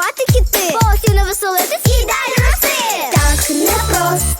співати кіти, Полосів не веселитись, їй далі рости. Так непросто.